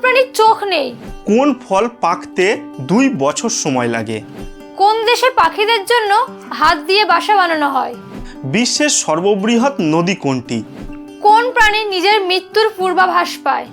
প্রাণীর চোখ নেই? কোন ফল পাকতে দুই বছর সময় লাগে? কোন দেশে পাখিদের জন্য হাত দিয়ে বাসা বানানো হয়? বিশ্বের সর্ববৃহৎ নদী কোনটি? কোন প্রাণী নিজের মৃত্যুর পূর্বাভাস পায়?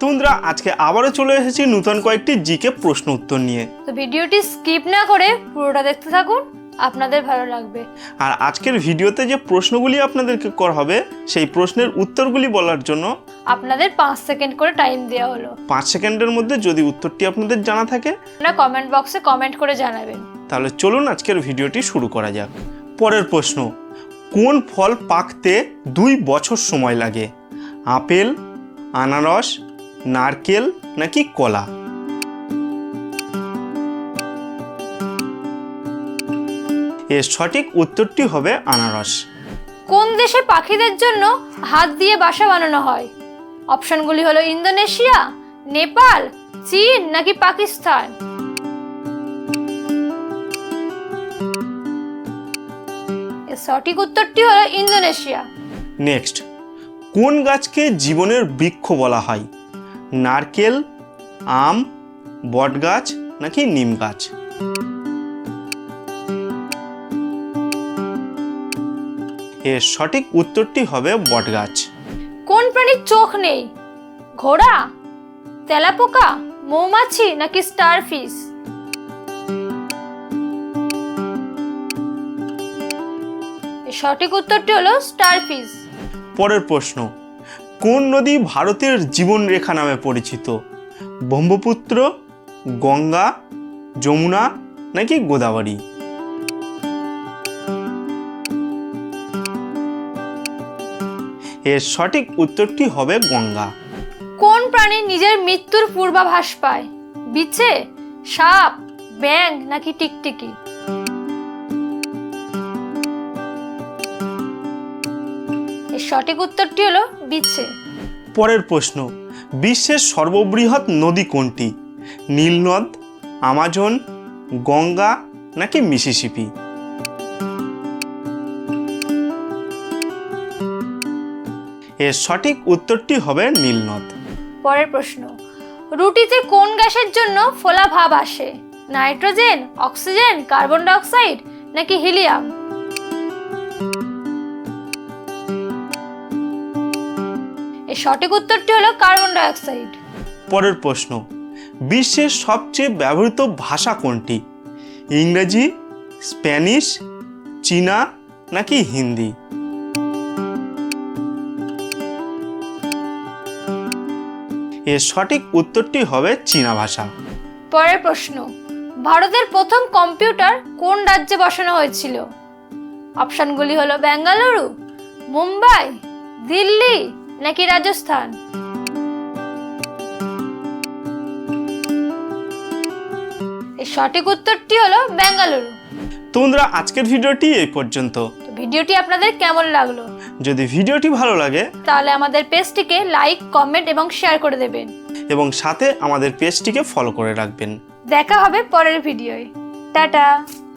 তোমরা আজকে আবারও চলে এসেছি নতুন কয়েকটি জিকে প্রশ্ন উত্তর নিয়ে। তো ভিডিওটি স্কিপ না করে পুরোটা দেখতে থাকুন। আপনাদের ভালো লাগবে। আর আজকের ভিডিওতে যে প্রশ্নগুলি আপনাদেরকে করা হবে সেই প্রশ্নের উত্তরগুলি বলার জন্য আপনাদের পাঁচ সেকেন্ড করে টাইম দেওয়া হলো। পাঁচ সেকেন্ডের মধ্যে যদি উত্তরটি আপনাদের জানা থাকে আপনারা কমেন্ট বক্সে কমেন্ট করে জানাবেন। তাহলে চলুন আজকের ভিডিওটি শুরু করা যাক। পরের প্রশ্ন কোন ফল পাকতে দুই বছর সময় লাগে? আপেল আনারস নারকেল নাকি কলা? এর সঠিক উত্তরটি হবে আনারস। কোন দেশে পাখিদের জন্য হাত দিয়ে বাসা বানানো হয়? অপশনগুলি হলো ইন্দোনেশিয়া নেপাল চীন নাকি পাকিস্তান? সঠিক উত্তরটি হলো ইন্দোনেশিয়া। নেক্সট কোন গাছকে জীবনের বৃক্ষ বলা হয়? নারকেল আম বটগাছ নাকি নিম গাছ? এর সঠিক উত্তরটি হবে বটগাছ। কোন প্রাণীর চোখ নেই? ঘোড়া তেলাপোকা মৌমাছি নাকি স্টারফিশ? সঠিক উত্তরটি হলো স্টারফিশ। পরের প্রশ্ন কোন নদী ভারতের জীবনরেখা নামে পরিচিত? ব্রহ্মপুত্র গঙ্গা যমুনা নাকি গোদাবরী? এর সঠিক উত্তরটি হবে গঙ্গা। কোন প্রাণী নিজের মৃত্যুর পূর্বাভাস পায়? বিছে সাপ ব্যাং নাকি টিকটিকি? এর সঠিক উত্তরটি হলো বিছে পরের প্রশ্ন বিশ্বের সর্ববৃহৎ নদী কোনটি? নীলনদ আমাজন গঙ্গা নাকি মিসিসিপি? এর সঠিক উত্তরটি হবে নীলনদ। পরের প্রশ্ন রুটিতে কোন গ্যাসের জন্য ফোলা ভাব আসে? নাইট্রোজেন অক্সিজেন কার্বন ডাইঅক্সাইড নাকি হিলিয়াম? এর সঠিক উত্তরটি হলো কার্বন ডাইঅক্সাইড। পরের প্রশ্ন বিশ্বের সবচেয়ে ব্যবহৃত ভাষা কোনটি? ইংরেজি স্প্যানিশ চীনা নাকি হিন্দি? এর সঠিক উত্তরটি হবে চীনা ভাষা। পরের প্রশ্ন ভারতের প্রথম কম্পিউটার কোন রাজ্যে বসানো হয়েছিল? অপশনগুলি হলো বেঙ্গালুরু মুম্বাই দিল্লি নাকি রাজস্থান? এর সঠিক উত্তরটি হলো বেঙ্গালুরু। তোমরা আজকের ভিডিওটি এই পর্যন্ত। ভিডিওটি আপনাদের কেমন লাগল? যদি ভিডিওটি ভালো লাগে তাহলে আমাদের পেজটিকে লাইক কমেন্ট এবং শেয়ার করে দেবেন। এবং সাথে আমাদের পেজটিকে ফলো করে রাখবেন। দেখা হবে পরের ভিডিওয়। টাটা!